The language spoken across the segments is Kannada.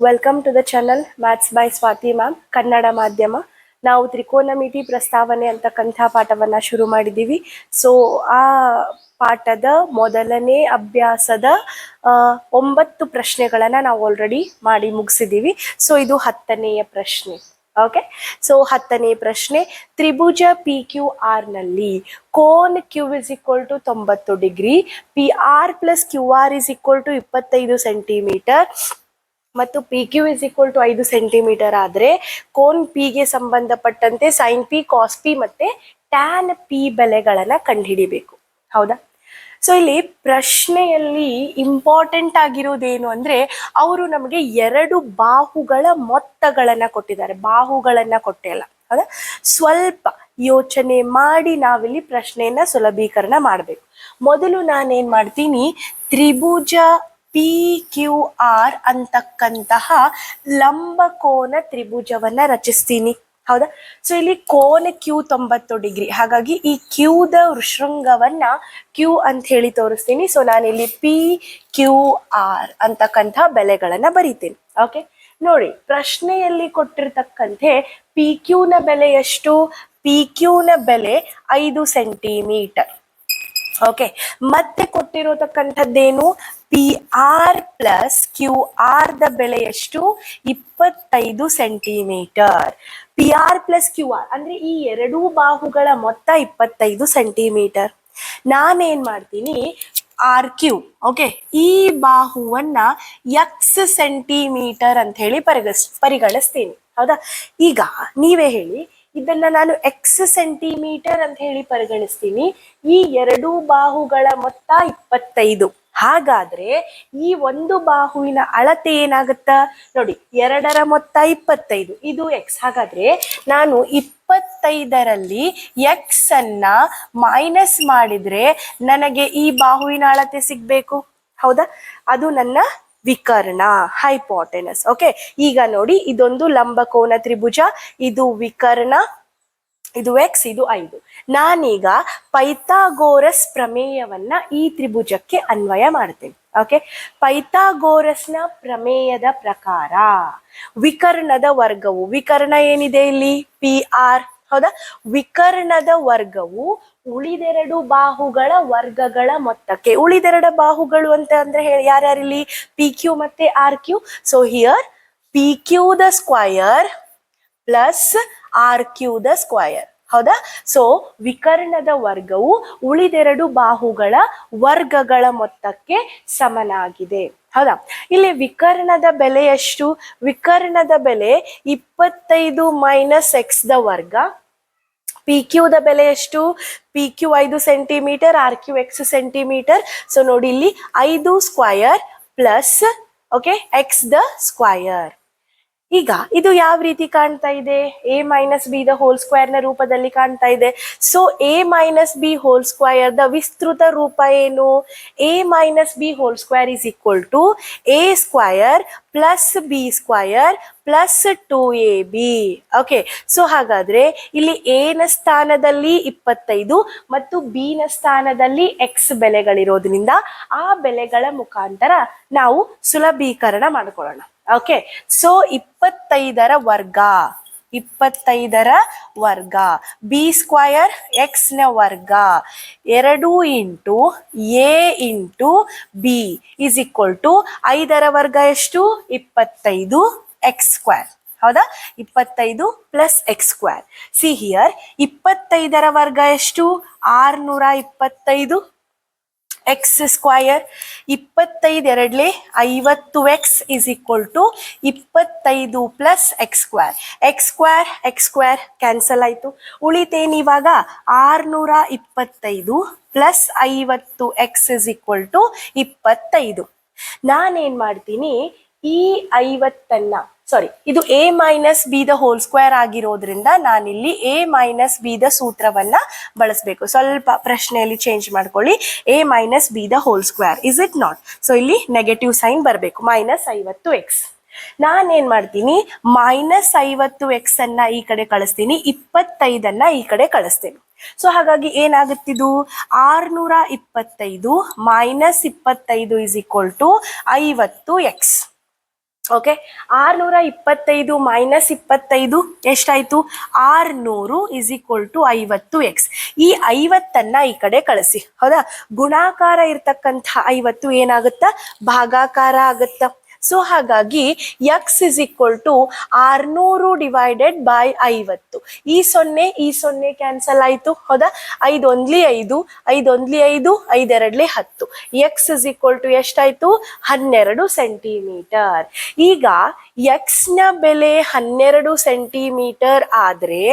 Welcome to the channel maths by Swathi ma'am Kannada ಮಾಧ್ಯಮ ನಾವು ತ್ರಿಕೋನಮಿತಿ ಪ್ರಸ್ತಾವನೆ ಅಂತಕ್ಕಂಥ ಪಾಠವನ್ನು ಶುರು ಮಾಡಿದ್ದೀವಿ. ಸೊ ಆ ಪಾಠದ ಮೊದಲನೇ ಅಭ್ಯಾಸದ ಒಂಬತ್ತು ಪ್ರಶ್ನೆಗಳನ್ನು ನಾವು ಆಲ್ರೆಡಿ ಮಾಡಿ ಮುಗಿಸಿದ್ದೀವಿ. ಸೊ ಇದು ಹತ್ತನೆಯ ಪ್ರಶ್ನೆ. ಓಕೆ ಸೊ ಹತ್ತನೇ ಪ್ರಶ್ನೆ, ತ್ರಿಭುಜ ಪಿ ಕ್ಯೂ ಆರ್ನಲ್ಲಿ ಕೋನ್ ಕ್ಯೂ ಇಸ್ ಈಕ್ವಲ್ ಟು ತೊಂಬತ್ತು degree P R plus Q R is equal to ಇಪ್ಪತ್ತೈದು ಸೆಂಟಿಮೀಟರ್ ಮತ್ತು P Q is equal to ಐದು ಸೆಂಟಿಮೀಟರ್ ಆದರೆ ಕೋನ್ ಪಿಗೆ ಸಂಬಂಧಪಟ್ಟಂತೆ ಸೈನ್ ಪಿ ಕಾಸ್ ಪಿ ಮತ್ತೆ ಟ್ಯಾನ್ ಪಿ ಬೆಲೆಗಳನ್ನು ಕಂಡುಹಿಡಿಬೇಕು. ಹೌದಾ? ಸೊ ಇಲ್ಲಿ ಪ್ರಶ್ನೆಯಲ್ಲಿ ಇಂಪಾರ್ಟೆಂಟ್ ಆಗಿರೋದೇನು ಅಂದ್ರೆ ಅವರು ನಮಗೆ ಎರಡು ಬಾಹುಗಳ ಮೊತ್ತಗಳನ್ನು ಕೊಟ್ಟಿದ್ದಾರೆ. ಬಾಹುಗಳನ್ನು ಕೊಟ್ಟಿಲ್ಲ ಹೌದಾ? ಸ್ವಲ್ಪ ಯೋಚನೆ ಮಾಡಿ ನಾವಿಲ್ಲಿ ಪ್ರಶ್ನೆಯನ್ನ ಸುಲಭೀಕರಣ ಮಾಡಬೇಕು. ಮೊದಲು ನಾನೇನು ಮಾಡ್ತೀನಿ? ತ್ರಿಭುಜ ಪಿ ಕ್ಯೂ ಆರ್ ಅಂತಕ್ಕಂತಹ ಲಂಬಕೋನ ತ್ರಿಭುಜವನ್ನ ರಚಿಸ್ತೀನಿ. ಹೌದಾ? ಸೊ ಇಲ್ಲಿ ಕೋನ ಕ್ಯೂ ತೊಂಬತ್ತು ಡಿಗ್ರಿ. ಹಾಗಾಗಿ ಈ ಕ್ಯೂದ ವೃಶೃಂಗವನ್ನ ಕ್ಯೂ ಅಂತ ಹೇಳಿ ತೋರಿಸ್ತೀನಿ. ಸೊ ನಾನಿಲ್ಲಿ ಪಿ ಕ್ಯೂ ಆರ್ ಅಂತಕ್ಕಂತಹ ಬೆಲೆಗಳನ್ನ ಬರೀತೀನಿ. ಓಕೆ ನೋಡಿ, ಪ್ರಶ್ನೆಯಲ್ಲಿ ಕೊಟ್ಟಿರ್ತಕ್ಕಂತೆ ಪಿ ಕ್ಯೂನ ಬೆಲೆ ಎಷ್ಟು? ಪಿ ಕ್ಯೂನ ಬೆಲೆ ಐದು ಸೆಂಟಿಮೀಟರ್. ಓಕೆ ಮತ್ತೆ ಕೊಟ್ಟಿರೋತಕ್ಕಂಥದ್ದೇನು? P R plus Q R the ಬೆಲೆ ಎಷ್ಟು? ಇಪ್ಪತ್ತೈದು centimetre P R plus Q R ಅಂದ್ರೆ ಈ ಎರಡೂ ಬಾಹುಗಳ ಮೊತ್ತ ಇಪ್ಪತ್ತೈದು ಸೆಂಟಿಮೀಟರ್ ನಾನೇನ್ ಮಾಡ್ತೀನಿ? ಆರ್ ಕ್ಯೂ ಓಕೆ ಈ ಬಾಹುವನ್ನ ಎಕ್ಸ್ ಸೆಂಟಿಮೀಟರ್ ಅಂತ ಹೇಳಿ ಪರಿಗಸ್, ಪರಿಗಣಿಸ್ತೀನಿ. ಹೌದಾ? ಈಗ ನೀವೇ ಹೇಳಿ ಇದನ್ನ ನಾನು ಎಕ್ಸ್ ಸೆಂಟಿಮೀಟರ್ ಅಂತ ಹೇಳಿ ಪರಿಗಣಿಸ್ತೀನಿ. ಈ ಎರಡು ಬಾಹುಗಳ ಮೊತ್ತ ಇಪ್ಪತ್ತೈದು. ಹಾಗಾದ್ರೆ ಈ ಒಂದು ಬಾಹುವಿನ ಅಳತೆ ಏನಾಗುತ್ತ? ನೋಡಿ, ಎರಡರ ಮೊತ್ತ ಇಪ್ಪತ್ತೈದು. ಇದು ಎಕ್ಸ್ ಹಾಗಾದ್ರೆ ನಾನು ಇಪ್ಪತ್ತೈದರಲ್ಲಿ ಎಕ್ಸ್ ಅನ್ನ ಮೈನಸ್ ಮಾಡಿದ್ರೆ ನನಗೆ ಈ ಬಾಹುವಿನ ಅಳತೆ ಸಿಗ್ಬೇಕು? ಹೌದಾ? ಅದು ನನ್ನ ವಿಕರ್ಣ ಹೈಪೋಟೆನಸ್ ಓಕೆ ಈಗ ನೋಡಿ, ಇದೊಂದು ಲಂಬಕೋನ ತ್ರಿಭುಜ, ಇದು ವಿಕರ್ಣ ಇದು ಎಕ್ಸ್ ಇದು ಐದು. ನಾನೀಗ ಪೈಥಾಗೋರಸ್ ಪ್ರಮೇಯವನ್ನ ಈ ತ್ರಿಭುಜಕ್ಕೆ ಅನ್ವಯ ಮಾಡ್ತೇನೆ. ಓಕೆ ಪೈಥಾಗೋರಸ್ನ ಪ್ರಮೇಯದ ಪ್ರಕಾರ ವಿಕರ್ಣದ ವರ್ಗವು, ವಿಕರ್ಣ ಏನಿದೆ ಇಲ್ಲಿ? ಪಿ ಆರ್ ಹೌದಾ? ವಿಕರ್ಣದ ವರ್ಗವು ಉಳಿದೆರಡು ಬಾಹುಗಳ ವರ್ಗಗಳ ಮೊತ್ತಕ್ಕೆ. ಉಳಿದೆರಡು ಬಾಹುಗಳು ಅಂತ ಅಂದ್ರೆ ಹೇಳಿ ಯಾರ್ಯಾರಿಲ್ಲಿ ಪಿ ಕ್ಯೂ ಮತ್ತೆ R Q so here P Q the square plus R Q ದ ಸ್ಕ್ವಯರ್ ಹೌದಾ? ಸೊ ವಿಕರ್ಣದ ವರ್ಗವು ಉಳಿದೆರಡು ಬಾಹುಗಳ ವರ್ಗಗಳ ಮೊತ್ತಕ್ಕೆ ಸಮನಾಗಿದೆ. ಹೌದಾ? ಇಲ್ಲಿ ವಿಕರ್ಣದ ಬೆಲೆ ಎಷ್ಟು? ವಿಕರ್ಣದ ಬೆಲೆ ಇಪ್ಪತ್ತೈದು ಮೈನಸ್ ಎಕ್ಸ್ ದ ವರ್ಗ. ಪಿ ದ ಬೆಲೆ ಎಷ್ಟು? ಪಿ ಕ್ಯೂ ಐದು centimetre R Q X centimetre so ನೋಡಿ ಇಲ್ಲಿ ಐದು ಸ್ಕ್ವಯರ್ ಪ್ಲಸ್ ಓಕೆ ಎಕ್ಸ್ ದ ಸ್ಕ್ವಯರ್ ಈಗ ಇದು ಯಾವ ರೀತಿ ಕಾಣ್ತಾ ಇದೆ? A minus B the whole ಸ್ಕ್ವೇರ್ನ ರೂಪದಲ್ಲಿ ಕಾಣ್ತಾ ಇದೆ. So A minus B whole square the ವಿಸ್ತೃತ ರೂಪ ಏನು? A minus B whole square is equal to A square plus B square plus two A B okay so ಹಾಗಾದ್ರೆ ಇಲ್ಲಿ ಎ ನ ಸ್ಥಾನದಲ್ಲಿ ಇಪ್ಪತ್ತೈದು ಮತ್ತು ಬಿ ನ ಸ್ಥಾನದಲ್ಲಿ ಎಕ್ಸ್ ಬೆಲೆಗಳಿರೋದ್ರಿಂದ ಆ ಬೆಲೆಗಳ ಮುಖಾಂತರ ನಾವು ಸುಲಭೀಕರಣ ಮಾಡ್ಕೊಳ್ಳೋಣ. ಓಕೆ ಸೊ ಇಪ್ಪತ್ತೈದರ ವರ್ಗ ಇಪ್ಪತ್ತೈದರ ವರ್ಗ ಬಿ ಸ್ಕ್ವಯರ್ ಎಕ್ಸ್ನ ವರ್ಗ, ಎರಡು into A into B is equal to ಐದರ ವರ್ಗ ಎಷ್ಟು? ಇಪ್ಪತ್ತೈದು ಎಕ್ಸ್ ಸ್ಕ್ವೇರ್ ಹೌದಾ? ಇಪ್ಪತ್ತೈದು plus X square see here ಇಪ್ಪತ್ತೈದರ ವರ್ಗ ಎಷ್ಟು? ಆರ್ನೂರ ಇಪ್ಪತ್ತೈದು. ಎಕ್ಸ್ ಸ್ಕ್ವಯರ್ ಇಪ್ಪತ್ತೈದು ಎರಡ್ಲೆ ಐವತ್ತು ಎಕ್ಸ್ ಇಸ್ ಈಕ್ವಲ್ ಟು ಇಪ್ಪತ್ತೈದು plus X square X square X square cancel ಆಯಿತು. ಉಳಿತೇನು ಇವಾಗ? ಆರ್ನೂರ ಇಪ್ಪತ್ತೈದು ಪ್ಲಸ್ ಐವತ್ತು ಎಕ್ಸ್ ಇಸ್ ಈಕ್ವಲ್ ಟು ಇಪ್ಪತ್ತೈದು. ನಾನೇನು ಮಾಡ್ತೀನಿ? ಈ ಐವತ್ತನ್ನ ಸಾರಿ ಇದು A minus B the whole square ಆಗಿರೋದ್ರಿಂದ ನಾನಿಲ್ಲಿ ಎ ಮೈನಸ್ ಬಿ ದ ಸೂತ್ರವನ್ನ ಬಳಸಬೇಕು. ಸ್ವಲ್ಪ ಪ್ರಶ್ನೆಯಲ್ಲಿ ಚೇಂಜ್ ಮಾಡ್ಕೊಳ್ಳಿ. A minus B the whole square is it not so ಇಲ್ಲಿ ನೆಗೆಟಿವ್ ಸೈನ್ ಬರಬೇಕು. ಮೈನಸ್ ಐವತ್ತು ಎಕ್ಸ್ ನಾನೇನ್ ಮಾಡ್ತೀನಿ? ಮೈನಸ್ ಐವತ್ತು ಎಕ್ಸ್ ಅನ್ನ ಈ ಕಡೆ ಕಳಿಸ್ತೀನಿ. ಇಪ್ಪತ್ತೈದನ್ನ ಈ ಕಡೆ ಕಳಿಸ್ತೀನಿ. ಸೊ ಹಾಗಾಗಿ ಏನಾಗುತ್ತಿದು? ಆರ್ನೂರ ಇಪ್ಪತ್ತೈದು ಮೈನಸ್ ಇಪ್ಪತ್ತೈದು ಇಸ್ ಈಕ್ವಲ್ ಟು ಐವತ್ತು ಎಕ್ಸ್ ಓಕೆ ಆರ್ನೂರ ಇಪ್ಪತ್ತೈದು ಮೈನಸ್ ಇಪ್ಪತ್ತೈದು ಎಷ್ಟಾಯಿತು? ಆರ್ನೂರು ಇಸ್ ಈಕ್ವಲ್ ಟು ಐವತ್ತು ಎಕ್ಸ್ ಈ ಐವತ್ತನ್ನ ಈ ಕಡೆ ಕಳಿಸಿ. ಹೌದಾ? ಗುಣಾಕಾರ ಇರ್ತಕ್ಕಂಥ ಐವತ್ತು ಏನಾಗುತ್ತ? ಭಾಗಾಕಾರ ಆಗುತ್ತ? ಸೊ ಹಾಗಾಗಿ ಎಕ್ಸ್ ಇಸ್ ಈಕ್ವಲ್ ಟು ಆರ್ನೂರು ಡಿವೈಡೆಡ್ ಬೈ ಐವತ್ತು. ಈ ಸೊನ್ನೆ ಈ ಸೊನ್ನೆ ಕ್ಯಾನ್ಸಲ್ ಆಯಿತು. ಹೌದಾ? ಐದು ಒಂದ್ಲಿ ಐದು ಐದು ಒಂದ್ಲಿ ಐದು ಐದೆರಡ್ಲಿ ಹತ್ತು. ಎಕ್ಸ್ ಇಸ್ ಈಕ್ವಲ್ ಟು ಎಷ್ಟಾಯ್ತು? ಹನ್ನೆರಡು ಸೆಂಟಿಮೀಟರ್ ಈಗ ಎಕ್ಸ್ನ ಬೆಲೆ ಹನ್ನೆರಡು ಸೆಂಟಿಮೀಟರ್ ಆದ್ರೆ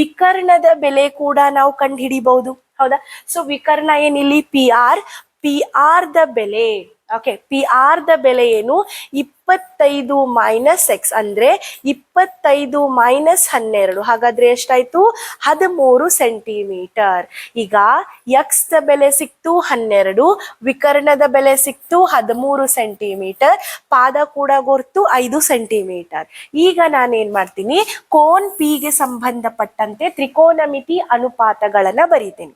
ವಿಕರ್ಣದ ಬೆಲೆ ಕೂಡ ನಾವು ಕಂಡು ಹಿಡಿಬಹುದು ಹೌದಾ? ಸೊ ವಿಕರ್ಣ ಏನಿಲ್ಲಿ? ಪಿ ಆರ್ ಪಿ ಆರ್ ದ ಬೆಲೆ ಓಕೆ ಪಿ ಆರ್ ದ ಬೆಲೆ ಏನು? ಇಪ್ಪತ್ತೈದು ಮೈನಸ್ ಎಕ್ಸ್ ಅಂದ್ರೆ ಇಪ್ಪತ್ತೈದು ಮೈನಸ್ ಹನ್ನೆರಡು. ಹಾಗಾದ್ರೆ ಎಷ್ಟಾಯ್ತು? ಹದಿಮೂರು ಸೆಂಟಿಮೀಟರ್ ಈಗ ಎಕ್ಸ್ ದ ಬೆಲೆ ಸಿಕ್ತು ಹನ್ನೆರಡು, ವಿಕರ್ಣದ ಬೆಲೆ ಸಿಕ್ತು ಹದಿಮೂರು ಸೆಂಟಿಮೀಟರ್ ಪಾದ ಕೂಡ ಗೊರ್ತು ಐದು ಸೆಂಟಿಮೀಟರ್ ಈಗ ನಾನೇನ್ ಮಾಡ್ತೀನಿ? ಕೋನ್ ಪಿಗೆ ಸಂಬಂಧಪಟ್ಟಂತೆ ತ್ರಿಕೋನಮಿತಿ ಅನುಪಾತಗಳನ್ನ ಬರೀತೀನಿ.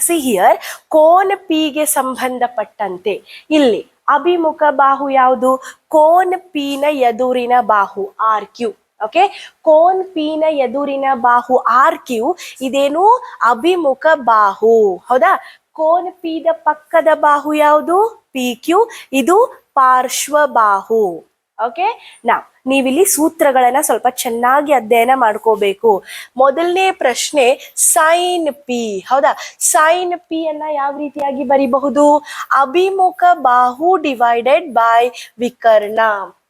ಸಿ ಹಿಯರ್ ಕೋನ್ ಪಿಗೆ ಸಂಬಂಧಪಟ್ಟಂತೆ. ಇಲ್ಲಿ ಅಭಿಮುಖ ಬಾಹು ಯಾವುದು? ಕೋನ್ ಪಿನ ಎದುರಿನ ಬಾಹು ಆರ್ ಕ್ಯೂ ಓಕೆ ಕೋನ್ ಪಿನ ಎದುರಿನ ಬಾಹು ಆರ್ ಕ್ಯೂ ಇದೇನು ಅಭಿಮುಖ ಬಾಹು. ಹೌದಾ? ಕೋನ್ ಪಿದ ಪಕ್ಕದ ಬಾಹು ಯಾವುದು? ಪಿ ಕ್ಯೂ ಇದು ಪಾರ್ಶ್ವ ಬಾಹು. ಓಕೆ ನಾ ನೀವಿಲ್ಲಿ ಸೂತ್ರಗಳನ್ನ ಸ್ವಲ್ಪ ಚೆನ್ನಾಗಿ ಅಧ್ಯಯನ ಮಾಡ್ಕೋಬೇಕು. ಮೊದಲನೇ ಪ್ರಶ್ನೆ ಸೈನ್ ಪಿ ಹೌದಾ? ಸೈನ್ ಪಿ ಅನ್ನ ಯಾವ ರೀತಿಯಾಗಿ ಬರಿಬಹುದು? ಅಭಿಮುಖ ಬಾಹು ಡಿವೈಡೆಡ್ ಬೈ ವಿಕರ್ಣ.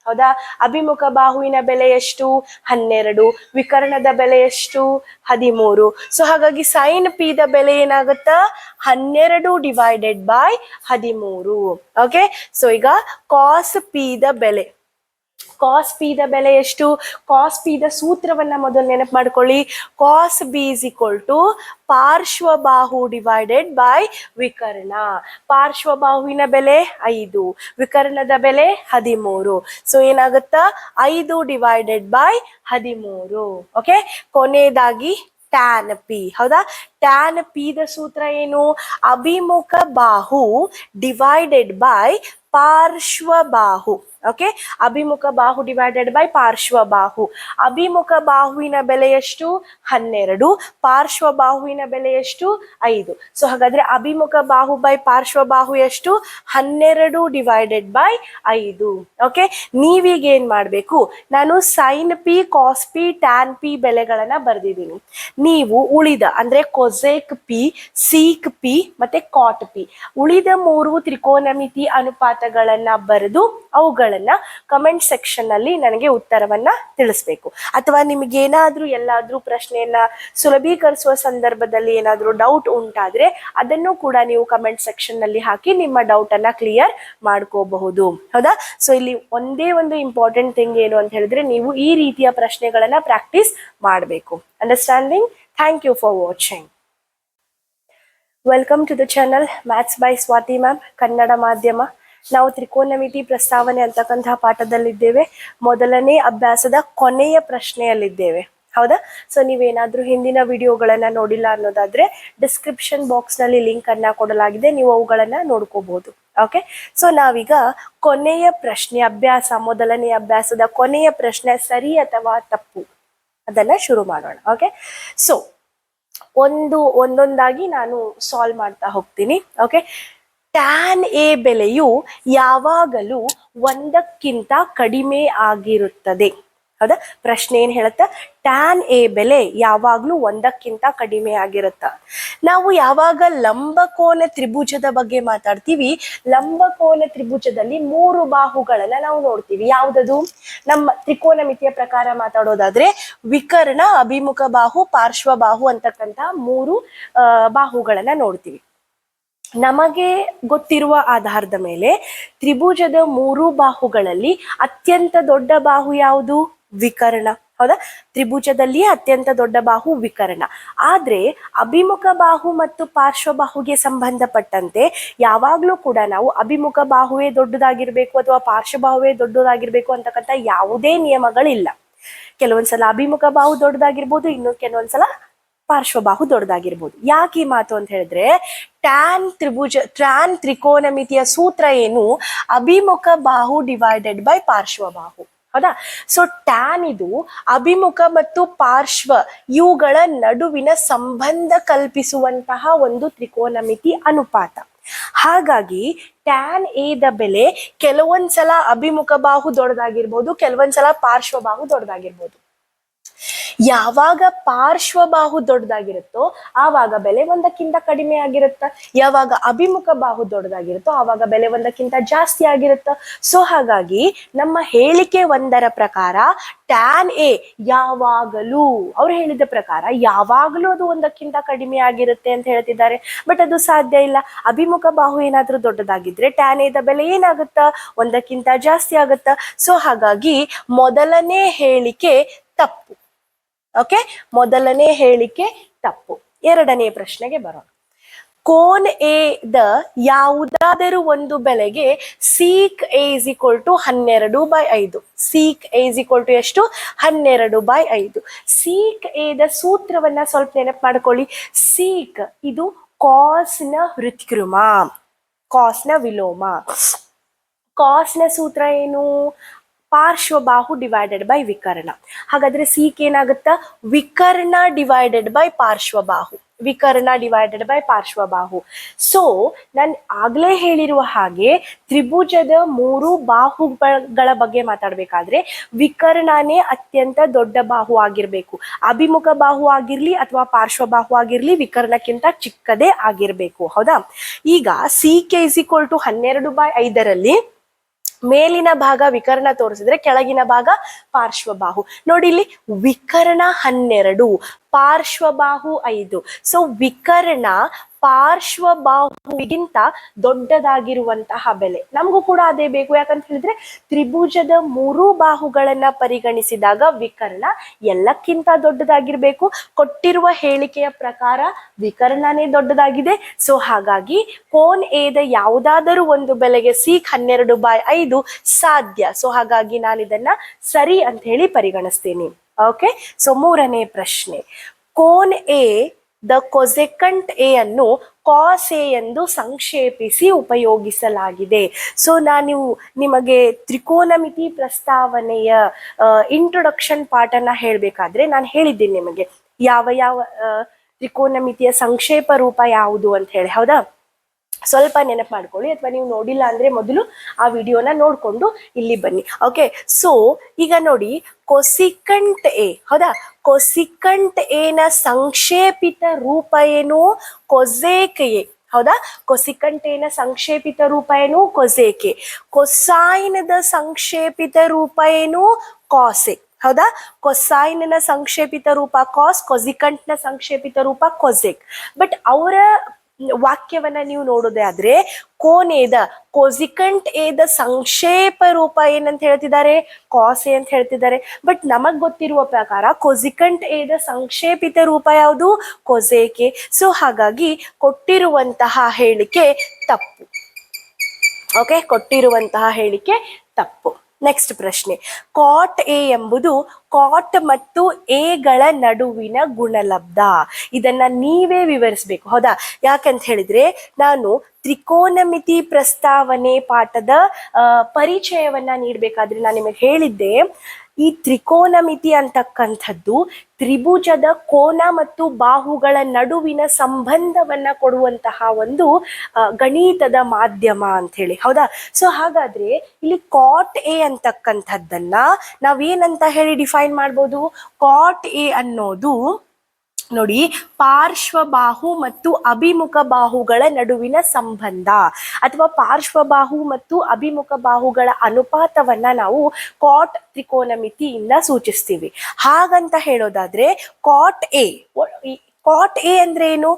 ಹೌದಾ? ಅಭಿಮುಖ ಬಾಹುವಿನ ಬೆಲೆ ಎಷ್ಟು? ಹನ್ನೆರಡು. ವಿಕರ್ಣದ ಬೆಲೆ ಎಷ್ಟು? ಹದಿಮೂರು. ಸೊ ಹಾಗಾಗಿ ಸೈನ್ ಪಿ ದ ಬೆಲೆ ಏನಾಗುತ್ತಾ? ಹನ್ನೆರಡು ಡಿವೈಡೆಡ್ ಬೈ ಹದಿಮೂರು. ಓಕೆ ಸೊ ಈಗ ಕಾಸ್ ಪಿ ದ ಬೆಲೆ. ಕಾಸ್ ಪಿ ದ ಬೆಲೆ ಎಷ್ಟು? ಕಾಸ್ ಪಿ ದ ಸೂತ್ರವನ್ನ ಮೊದಲು ನೆನಪು ಮಾಡ್ಕೊಳ್ಳಿ. Cos B is equal to ಪಾರ್ಶ್ವಬಾಹು divided by ವಿಕರ್ಣ. ಪಾರ್ಶ್ವಬಾಹುವಿನ ಬೆಲೆ ಐದು, ವಿಕರ್ಣದ ಬೆಲೆ ಹದಿಮೂರು. ಸೊ ಏನಾಗುತ್ತಾ? ಐದು ಡಿವೈಡೆಡ್ ಬೈ ಹದಿಮೂರು. ಓಕೆ ಕೊನೆಯದಾಗಿ ಟ್ಯಾನ್ ಪಿ ಹೌದಾ? ಟ್ಯಾನ್ ಪಿದ ಸೂತ್ರ ಏನು? ಅಭಿಮುಖ ಬಾಹು ಡಿವೈಡೆಡ್ ಬೈ ಪಾರ್ಶ್ವ ಬಾಹು. ಓಕೆ ಅಭಿಮುಖ ಬಾಹು ಡಿವೈಡೆಡ್ ಬೈ ಪಾರ್ಶ್ವ ಬಾಹು. ಅಭಿಮುಖ ಬಾಹುವಿನ ಬೆಲೆ ಎಷ್ಟು? ಹನ್ನೆರಡು. ಪಾರ್ಶ್ವಬಾಹುವಿನ ಬೆಲೆ ಎಷ್ಟು? ಐದು. ಸೊ ಹಾಗಾದ್ರೆ ಅಭಿಮುಖ ಬಾಹು ಬೈ ಪಾರ್ಶ್ವ ಬಾಹು ಎಷ್ಟು? ಹನ್ನೆರಡು ಡಿವೈಡೆಡ್ ಬೈ ಐದು. ಓಕೆ ನೀವೀಗ ಏನ್ ಮಾಡಬೇಕು? ನಾನು sine P cos P tan P ಬೆಲೆಗಳನ್ನ ಬರೆದಿದ್ದೀನಿ. ನೀವು ಉಳಿದ, ಅಂದ್ರೆ ಕೊಸೆಕ್ ಪಿ ಸೀಕ್ ಪಿ ಮತ್ತೆ ಕಾಟ್ ಪಿ ಉಳಿದ ಮೂರು ತ್ರಿಕೋನಮಿತಿ ಅನುಪಾತಗಳನ್ನ ಬರೆದು ಅವುಗಳನ್ನ ಕಮೆಂಟ್ ಸೆಕ್ಷನ್ ಅಲ್ಲಿ ನನಗೆ ಉತ್ತರವನ್ನ ತಿಳಿಸ್ಬೇಕು. ಅಥವಾ ನಿಮಗೇನಾದ್ರೂ ಎಲ್ಲಾದ್ರೂ ಪ್ರಶ್ನೆಯನ್ನ ಸುಲಭೀಕರಿಸುವ ಸಂದರ್ಭದಲ್ಲಿ ಏನಾದ್ರೂ ಡೌಟ್ ಉಂಟಾದ್ರೆ ಅದನ್ನು ಕೂಡ ನೀವು ಕಮೆಂಟ್ ಸೆಕ್ಷನ್ನಲ್ಲಿ ಹಾಕಿ ನಿಮ್ಮ ಡೌಟ್ ಅನ್ನ ಕ್ಲಿಯರ್ ಮಾಡ್ಕೋಬಹುದು. ಹೌದಾ? ಸೊ ಇಲ್ಲಿ ಒಂದೇ ಒಂದು ಇಂಪಾರ್ಟೆಂಟ್ ಥಿಂಗ್ ಏನು ಅಂತ ಹೇಳಿದ್ರೆ ನೀವು ಈ ರೀತಿಯ ಪ್ರಶ್ನೆಗಳನ್ನ ಪ್ರಾಕ್ಟೀಸ್ ಮಾಡಬೇಕು. Understanding thank you for watching welcome to the channel maths by Swathi ma'am Kannada ಮಾಧ್ಯಮ ನಾವು ತ್ರಿಕೋನಮಿತಿ ಪ್ರಸ್ತಾವನೆ ಅಂತಕ್ಕಂತಹ ಪಾಠದಲ್ಲಿದ್ದೇವೆ. ಮೊದಲನೇ ಅಭ್ಯಾಸದ ಕೊನೆಯ ಪ್ರಶ್ನೆಯಲ್ಲಿದ್ದೇವೆ. ಹೌದಾ? ಸೊ ನೀವೇನಾದರೂ ಹಿಂದಿನ ವಿಡಿಯೋಗಳನ್ನು ನೋಡಿಲ್ಲ ಅನ್ನೋದಾದರೆ ಡಿಸ್ಕ್ರಿಪ್ಷನ್ ಬಾಕ್ಸ್ನಲ್ಲಿ ಲಿಂಕನ್ನು ಕೊಡಲಾಗಿದೆ. ನೀವು ಅವುಗಳನ್ನು ನೋಡ್ಕೋಬಹುದು. ಓಕೆ ಸೊ ನಾವೀಗ ಕೊನೆಯ ಪ್ರಶ್ನೆ, ಅಭ್ಯಾಸ, ಮೊದಲನೇ ಅಭ್ಯಾಸದ ಕೊನೆಯ ಪ್ರಶ್ನೆ, ಸರಿ ಅಥವಾ ತಪ್ಪು? ಅದನ್ನು ಶುರು ಮಾಡೋಣ. ಓಕೆ ಸೊ ಒಂದು ಒಂದೊಂದಾಗಿ ನಾನು ಸಾಲ್ವ್ ಮಾಡ್ತಾ ಹೋಗ್ತೀನಿ ಓಕೆ ಟ್ಯಾನ್ ಎ ಬೆಲೆಯು ಯಾವಾಗಲೂ ಒಂದಕ್ಕಿಂತ ಕಡಿಮೆ ಆಗಿರುತ್ತದೆ. ಹೌದಾ? ಪ್ರಶ್ನೆ ಏನ್ ಹೇಳುತ್ತ? ಟ್ಯಾನ್ ಎ ಬೆಲೆ ಯಾವಾಗ್ಲೂ ಒಂದಕ್ಕಿಂತ ಕಡಿಮೆ ಆಗಿರುತ್ತ. ನಾವು ಯಾವಾಗ ಲಂಬಕೋನ ತ್ರಿಭುಜದ ಬಗ್ಗೆ ಮಾತಾಡ್ತೀವಿ ಲಂಬಕೋನ ತ್ರಿಭುಜದಲ್ಲಿ ಮೂರು ಬಾಹುಗಳನ್ನ ನಾವು ನೋಡ್ತೀವಿ. ಯಾವ್ದದು? ನಮ್ಮ ತ್ರಿಕೋನ ಮಿತಿಯ ಪ್ರಕಾರ ಮಾತಾಡೋದಾದ್ರೆ, ವಿಕರ್ಣ ಅಭಿಮುಖ ಬಾಹು, ಪಾರ್ಶ್ವ ಬಾಹು ಅಂತಕ್ಕಂತ ಮೂರು ಬಾಹುಗಳನ್ನ ನೋಡ್ತೀವಿ. ನಮಗೆ ಗೊತ್ತಿರುವ ಆಧಾರದ ಮೇಲೆ ತ್ರಿಭುಜದ ಮೂರು ಬಾಹುಗಳಲ್ಲಿ ಅತ್ಯಂತ ದೊಡ್ಡ ಬಾಹು ಯಾವುದು? ವಿಕರ್ಣ. ಹೌದಾ? ತ್ರಿಭುಜದಲ್ಲಿ ಅತ್ಯಂತ ದೊಡ್ಡ ಬಾಹು ವಿಕರ್ಣ. ಆದ್ರೆ ಅಭಿಮುಖ ಬಾಹು ಮತ್ತು ಪಾರ್ಶ್ವಬಾಹುಗೆ ಸಂಬಂಧಪಟ್ಟಂತೆ ಯಾವಾಗ್ಲೂ ಕೂಡ ನಾವು ಅಭಿಮುಖ ಬಾಹುವೇ ದೊಡ್ಡದಾಗಿರ್ಬೇಕು ಅಥವಾ ಪಾರ್ಶ್ವಬಾಹುವೇ ದೊಡ್ಡದಾಗಿರ್ಬೇಕು ಅಂತಕ್ಕಂಥ ಯಾವುದೇ ನಿಯಮಗಳಿಲ್ಲ. ಕೆಲವೊಂದ್ಸಲ ಅಭಿಮುಖ ಬಾಹು ದೊಡ್ಡದಾಗಿರ್ಬೋದು, ಇನ್ನು ಕೆಲವೊಂದ್ಸಲ ಪಾರ್ಶ್ವಬಾಹು ದೊಡ್ಡದಾಗಿರ್ಬೋದು. ಯಾಕೆ ಈ ಮಾತು ಅಂತ ಹೇಳಿದ್ರೆ, ಟ್ಯಾನ್ ತ್ರಿಭುಜ, ಟ್ಯಾನ್ ತ್ರಿಕೋನಮಿತಿಯ ಸೂತ್ರ ಏನು? ಅಭಿಮುಖ ಬಾಹು ಡಿವೈಡೆಡ್ ಬೈ ಪಾರ್ಶ್ವಬಾಹು ಹೌದಾ? ಸೊ ಟ್ಯಾನ್ ಇದು ಅಭಿಮುಖ ಮತ್ತು ಪಾರ್ಶ್ವ ಇವುಗಳ ನಡುವಿನ ಸಂಬಂಧ ಕಲ್ಪಿಸುವಂತಹ ಒಂದು ತ್ರಿಕೋನಮಿತಿ ಅನುಪಾತ. ಹಾಗಾಗಿ ಟ್ಯಾನ್ ಎದ ಬೆಲೆ ಕೆಲವೊಂದ್ಸಲ ಅಭಿಮುಖ ಬಾಹು ದೊಡ್ಡದಾಗಿರ್ಬೋದು, ಕೆಲವೊಂದ್ಸಲ ಪಾರ್ಶ್ವ ಬಾಹು ದೊಡ್ಡದಾಗಿರ್ಬೋದು. ಯಾವಾಗ ಪಾರ್ಶ್ವಬಾಹು ದೊಡ್ಡದಾಗಿರುತ್ತೋ ಆವಾಗ ಬೆಲೆ ಒಂದಕ್ಕಿಂತ ಕಡಿಮೆ ಆಗಿರುತ್ತ? ಯಾವಾಗ ಅಭಿಮುಖ ಬಾಹು ದೊಡ್ಡದಾಗಿರುತ್ತೋ ಆವಾಗ ಬೆಲೆ ಒಂದಕ್ಕಿಂತ ಜಾಸ್ತಿ ಆಗಿರುತ್ತ? ಸೊ ಹಾಗಾಗಿ ನಮ್ಮ ಹೇಳಿಕೆ ಒಂದರ ಪ್ರಕಾರ ಟ್ಯಾನ್ ಎ ಯಾವಾಗಲೂ, ಅವ್ರು ಹೇಳಿದ ಪ್ರಕಾರ ಯಾವಾಗಲೂ ಅದು ಒಂದಕ್ಕಿಂತ ಕಡಿಮೆ ಆಗಿರುತ್ತೆ ಅಂತ ಹೇಳ್ತಿದ್ದಾರೆ. ಬಟ್ ಅದು ಸಾಧ್ಯ ಇಲ್ಲ. ಅಭಿಮುಖ ಬಾಹು ಏನಾದರೂ ದೊಡ್ಡದಾಗಿದ್ರೆ ಟ್ಯಾನ್ ಎದ ಬೆಲೆ ಏನಾಗುತ್ತಾ? ಒಂದಕ್ಕಿಂತ ಜಾಸ್ತಿ ಆಗುತ್ತಾ? ಸೊ ಹಾಗಾಗಿ ಮೊದಲನೇ ಹೇಳಿಕೆ ತಪ್ಪು. ಓಕೆ ಮೊದಲನೇ ಹೇಳಿಕೆ ತಪ್ಪು. ಎರಡನೇ ಪ್ರಶ್ನೆಗೆ ಬರೋಣ. ಕೋನ್ ಎ ದ ಯಾವುದಾದರೂ ಒಂದು ಬೆಲೆಗೆ sec A is equal to ಹನ್ನೆರಡು ಬೈ ಐದು. ಸೀಕ್ ಎ ಇಸ್ ಟು ಎಷ್ಟು? ಹನ್ನೆರಡು ಬೈ ಐದು. ಸೀಕ್ ಎ ದ ಸೂತ್ರವನ್ನ ಸ್ವಲ್ಪ ನೆನಪು ಮಾಡ್ಕೊಳ್ಳಿ. ಸೀಕ್ ಇದು ಕಾಸ್ನ ಹೃತ್ಕೃಮ ಕಾಸ್ನ ವಿಲೋಮ. ಕಾಸ್ನ ಸೂತ್ರ ಏನು? ಪಾರ್ಶ್ವಬಾಹು ಡಿವೈಡೆಡ್ ಬೈ ವಿಕರ್ಣ. ಹಾಗಾದ್ರೆ ಸೀಕ್ ಏನಾಗುತ್ತಾ? ವಿಕರ್ಣ ಡಿವೈಡೆಡ್ ಬೈ ಪಾರ್ಶ್ವಬಾಹು. ವಿಕರ್ಣ ಡಿವೈಡೆಡ್ ಬೈ ಪಾರ್ಶ್ವಬಾಹು. ಸೊ ನಾನು ಆಗ್ಲೇ ಹೇಳಿರುವ ಹಾಗೆ ತ್ರಿಭುಜದ ಮೂರು ಬಾಹುಗಳ ಬಗ್ಗೆ ಮಾತಾಡಬೇಕಾದ್ರೆ ವಿಕರ್ಣನೇ ಅತ್ಯಂತ ದೊಡ್ಡ ಬಾಹು ಆಗಿರಬೇಕು. ಅಭಿಮುಖ ಬಾಹು ಆಗಿರ್ಲಿ ಅಥವಾ ಪಾರ್ಶ್ವಬಾಹು ಆಗಿರ್ಲಿ ವಿಕರ್ಣಕ್ಕಿಂತ ಚಿಕ್ಕದೇ ಆಗಿರಬೇಕು. ಹೌದಾ? ಈಗ C K is equal to ಹನ್ನೆರಡು ಬೈ ಐದರಲ್ಲಿ ಮೇಲಿನ ಭಾಗ ವಿಕರ್ಣ ತೋರಿಸಿದ್ರೆ ಕೆಳಗಿನ ಭಾಗ ಪಾರ್ಶ್ವಬಾಹು. ನೋಡಿ ಇಲ್ಲಿ ವಿಕರ್ಣ ಹನ್ನೆರಡು, ಪಾರ್ಶ್ವಬಾಹು ಐದು. ಸೊ ವಿಕರ್ಣ ಪಾರ್ಶ್ವಬಾಹುವಿಗಿಂತ ದೊಡ್ಡದಾಗಿರುವಂತಹ ಬೆಲೆ. ನಮಗೂ ಕೂಡ ಅದೇ ಬೇಕು. ಯಾಕಂತ ಹೇಳಿದ್ರೆ, ತ್ರಿಭುಜದ ಮೂರು ಬಾಹುಗಳನ್ನ ಪರಿಗಣಿಸಿದಾಗ ವಿಕರ್ಣ ಎಲ್ಲಕ್ಕಿಂತ ದೊಡ್ಡದಾಗಿರ್ಬೇಕು. ಕೊಟ್ಟಿರುವ ಹೇಳಿಕೆಯ ಪ್ರಕಾರ ವಿಕರ್ಣನೇ ದೊಡ್ಡದಾಗಿದೆ. ಸೊ ಹಾಗಾಗಿ ಕೋನ್ ಏದ ಯಾವುದಾದರೂ ಒಂದು ಬೆಲೆಗೆ ಸೀಕ್ ಹನ್ನೆರಡು ಬೈ ಐದು ಸಾಧ್ಯ. ಸೊ ಹಾಗಾಗಿ ನಾನು ಇದನ್ನ ಸರಿ ಅಂತ ಹೇಳಿ ಪರಿಗಣಿಸ್ತೇನೆ. ಓಕೆ ಸೊ ಮೂರನೇ ಪ್ರಶ್ನೆ. ಕೋನ್ ಎ ದ ಕೊಸೆಕಂಟ್ ಎ ಅನ್ನು ಕಾಸ್ ಎ ಎಂದು ಸಂಕ್ಷೇಪಿಸಿ ಉಪಯೋಗಿಸಲಾಗಿದೆ. ಸೊ ನಾನು ನಿಮಗೆ ತ್ರಿಕೋನಮಿತಿ ಪ್ರಸ್ತಾವನೆಯ ಇಂಟ್ರೊಡಕ್ಷನ್ ಪಾಠನ ಹೇಳಬೇಕಾದ್ರೆ ನಾನು ಹೇಳಿದ್ದೀನಿ ನಿಮಗೆ. ಯಾವ ಯಾವ ತ್ರಿಕೋನಮಿತಿಯ ಸಂಕ್ಷೇಪ ರೂಪ ಯಾವುದು ಅಂತ ಹೇಳಿ, ಹೌದಾ? ಸ್ವಲ್ಪ ನೆನಪು ಮಾಡ್ಕೊಳ್ಳಿ ಅಥವಾ ನೀವು ನೋಡಿಲ್ಲ ಅಂದ್ರೆ ಮೊದಲು ಆ ವಿಡಿಯೋನ ನೋಡ್ಕೊಂಡು ಇಲ್ಲಿ ಬನ್ನಿ. ಓಕೆ ಸೊ ಈಗ ನೋಡಿ ಕೊಸಿಕಂಟ್ ಎ, ಹೌದಾ? ಕೊಸಿಕಂಟ್ ಎನ ಸಂಕ್ಷೇಪಿತ ರೂಪ ಏನು? ಕೊಸೇಕ್ ಎ, ಹೌದಾ? ಕೊಸಿಕಂಟೇನ ಸಂಕ್ಷೇಪಿತ ರೂಪ ಏನು? ಕೊಸೇಕೆ. ಕೊಸಾಯಿನದ ಸಂಕ್ಷೇಪಿತ ರೂಪ ಏನು? ಕಾಸೆ, ಹೌದಾ? ಕೊಸೈನ್ನ ಸಂಕ್ಷೇಪಿತ ರೂಪ ಕಾಸ್ ಕೊಸಿಕಂಟ್ನ ಸಂಕ್ಷೇಪಿತ ರೂಪ ಕೊಸೆಕ್. ಬಟ್ ಅವರ ವಾಕ್ಯವನ್ನ ನೀವು ನೋಡೋದೇ ಆದ್ರೆ ಕೋನೇದ ಕೋಸಿಕಂಟ್ ಏದ ಸಂಕ್ಷೇಪ ರೂಪ ಏನಂತ ಹೇಳ್ತಿದ್ದಾರೆ, ಕಾಸೆ ಅಂತ ಹೇಳ್ತಿದ್ದಾರೆ. ಬಟ್ ನಮಗ್ ಗೊತ್ತಿರುವ ಪ್ರಕಾರ ಕೊಸಿಕಂಟ್ ಏದ ಸಂಕ್ಷೇಪಿತ ರೂಪ ಯಾವುದು? ಕೊಸೇಕೆ. ಸೊ ಹಾಗಾಗಿ ಕೊಟ್ಟಿರುವಂತಹ ಹೇಳಿಕೆ ತಪ್ಪು. ಓಕೆ ಕೊಟ್ಟಿರುವಂತಹ ಹೇಳಿಕೆ ತಪ್ಪು. ನೆಕ್ಸ್ಟ್ ಪ್ರಶ್ನೆ. ಕಾಟ್ ಎ ಎಂಬುದು ಕಾಟ್ ಮತ್ತು ಎಗಳ ನಡುವಿನ ಗುಣಲಬ್ಧ. ಇದನ್ನ ನೀವೇ ವಿವರಿಸ್ಬೇಕು. ಹೌದಾ? ಯಾಕಂತ ಹೇಳಿದ್ರೆ, ನಾನು ತ್ರಿಕೋನಮಿತಿ ಪ್ರಸ್ತಾವನೆ ಪಾಠದ ಪರಿಚಯವನ್ನ ನೀಡಬೇಕಾದ್ರೆ ನಾನು ನಿಮಗೆ ಹೇಳಿದ್ದೆ. ಈ ತ್ರಿಕೋನಮಿತಿ ಅಂತಕ್ಕಂಥದ್ದು ತ್ರಿಭುಜದ ಕೋನ ಮತ್ತು ಬಾಹುಗಳ ನಡುವಿನ ಸಂಬಂಧವನ್ನ ಕೊಡುವಂತಹ ಒಂದು ಗಣಿತದ ಮಾಧ್ಯಮ ಅಂತ ಹೇಳಿ ಹೌದಾ? ಸೊ ಹಾಗಾದ್ರೆ ಇಲ್ಲಿ ಕಾಟ್ ಎ ಅಂತಕ್ಕಂಥದ್ದನ್ನ ನಾವೇನಂತ ಹೇಳಿ ಡಿಫೈನ್ ಮಾಡ್ಬೋದು? ಕಾಟ್ ಎ ಅನ್ನೋದು ನೋಡಿ, ಪಾರ್ಶ್ವಬಾಹು ಮತ್ತು ಅಭಿಮುಖ ಬಾಹುಗಳ ನಡುವಿನ ಸಂಬಂಧ. ಅಥವಾ ಪಾರ್ಶ್ವಬಾಹು ಮತ್ತು ಅಭಿಮುಖ ಬಾಹುಗಳ ಅನುಪಾತವನ್ನ ನಾವು ಕಾಟ್ ತ್ರಿಕೋನಮಿತಿಯಿಂದ ಸೂಚಿಸ್ತೀವಿ. ಹಾಗಂತ ಹೇಳೋದಾದ್ರೆ ಕಾಟ್ ಎ ಕಾಟ್ ಎ ಅಂದ್ರೆ ಏನು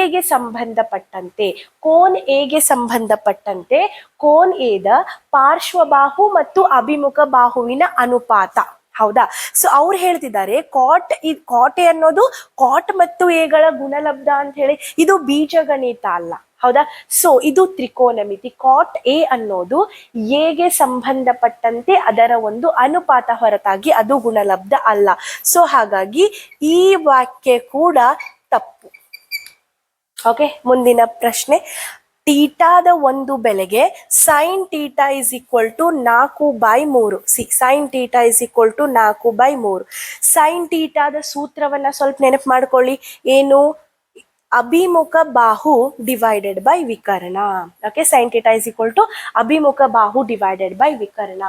ಎಗೆ ಸಂಬಂಧಪಟ್ಟಂತೆ ಕೋನ್ ಎಗೆ ಸಂಬಂಧಪಟ್ಟಂತೆ ಕೋನ್ ಎದ ಪಾರ್ಶ್ವಬಾಹು ಮತ್ತು ಅಭಿಮುಖ ಬಾಹುವಿನ ಅನುಪಾತ. ಹೌದಾ? ಸೊ ಅವ್ರು ಹೇಳ್ತಿದ್ದಾರೆ, ಕಾಟ್ ಈ ಕಾಟೆ ಅನ್ನೋದು ಕಾಟ್ ಮತ್ತು ಎಗಳ ಗುಣಲಬ್ಧ ಅಂತ ಹೇಳಿ ಇದು ಬೀಜಗಣಿತ ಅಲ್ಲ. ಹೌದಾ? ಸೊ ಇದು ತ್ರಿಕೋನಮಿತಿ. ಕಾಟ್ ಎ ಅನ್ನೋದು ಎಗೆ ಸಂಬಂಧಪಟ್ಟಂತೆ ಅದರ ಒಂದು ಅನುಪಾತ ಹೊರತಾಗಿ ಅದು ಗುಣಲಬ್ಧ ಅಲ್ಲ. ಸೊ ಹಾಗಾಗಿ ಈ ವಾಕ್ಯ ಕೂಡ ತಪ್ಪು. ಓಕೆ ಮುಂದಿನ ಪ್ರಶ್ನೆ. ಟೀಟಾದ ಒಂದು ಬೆಲೆಗೆ sine theta is equal to ನಾಲ್ಕು ಬೈ ಮೂರು. See sine theta is equal to ನಾಲ್ಕು ಬೈ ಮೂರು. ಸೈನ್ ಟೀಟಾದ ಸೂತ್ರವನ್ನ ಸ್ವಲ್ಪ ನೆನಪು ಮಾಡ್ಕೊಳ್ಳಿ. ಏನು? ಅಭಿಮುಖ ಬಾಹು divided by ವಿಕರ್ಣ. Okay sine theta is equal to ಅಭಿಮುಖ ಬಾಹು ಡಿವೈಡೆಡ್ ಬೈ ವಿಕರ್ಣ.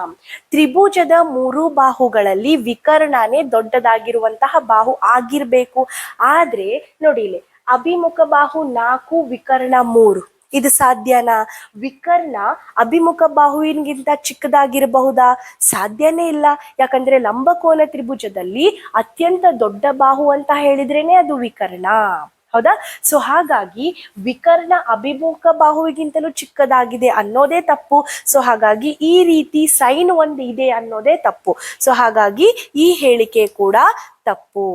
ತ್ರಿಭುಜದ ಮೂರು ಬಾಹುಗಳಲ್ಲಿ ವಿಕರ್ಣನೇ ದೊಡ್ಡದಾಗಿರುವಂತಹ ಬಾಹು ಆಗಿರ್ಬೇಕು. ಆದ್ರೆ, ನೋಡಿ ಇಲ್ಲಿ, ಅಭಿಮುಖ ಬಾಹು ನಾಲ್ಕು, ವಿಕರ್ಣ ಮೂರು. ಇದು ಸಾಧ್ಯನಾ? ವಿಕರ್ಣ ಅಭಿಮುಖ ಬಾಹುವಿನಗಿಂತ ಚಿಕ್ಕದಾಗಿರಬಹುದಾ? ಸಾಧ್ಯನೇ ಇಲ್ಲ. ಯಾಕಂದ್ರೆ ಲಂಬಕೋನ ತ್ರಿಭುಜದಲ್ಲಿ ಅತ್ಯಂತ ದೊಡ್ಡ ಬಾಹು ಅಂತ ಹೇಳಿದ್ರೇನೆ ಅದು ವಿಕರ್ಣ. ಹೌದಾ? ಸೊ ಹಾಗಾಗಿ ವಿಕರ್ಣ ಅಭಿಮುಖ ಬಾಹುವಿಗಿಂತಲೂ ಚಿಕ್ಕದಾಗಿದೆ ಅನ್ನೋದೇ ತಪ್ಪು. ಸೊ ಹಾಗಾಗಿ ಈ ರೀತಿ ಸೈನ್ ಒಂದು ಇದೆ ಅನ್ನೋದೇ ತಪ್ಪು. ಸೊ ಹಾಗಾಗಿ ಈ ಹೇಳಿಕೆ ಕೂಡ ತಪ್ಪು.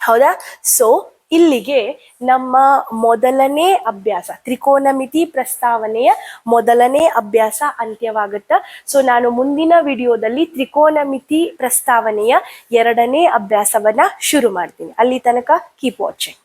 ಹೌದಾ? ಸೊ ಇಲ್ಲಿಗೆ ನಮ್ಮ ಮೊದಲನೇ ಅಭ್ಯಾಸ, ತ್ರಿಕೋನಮಿತಿ ಪ್ರಸ್ತಾವನೆಯ ಮೊದಲನೇ ಅಭ್ಯಾಸ ಅಂತ್ಯವಾಗುತ್ತ. ಸೊ ನಾನು ಮುಂದಿನ ವಿಡಿಯೋದಲ್ಲಿ ತ್ರಿಕೋನಮಿತಿ ಪ್ರಸ್ತಾವನೆಯ ಎರಡನೇ ಅಭ್ಯಾಸವನ್ನ ಶುರು ಮಾಡ್ತೀನಿ. ಅಲ್ಲಿ ತನಕ ಕೀಪ್ ವಾಚಿಂಗ್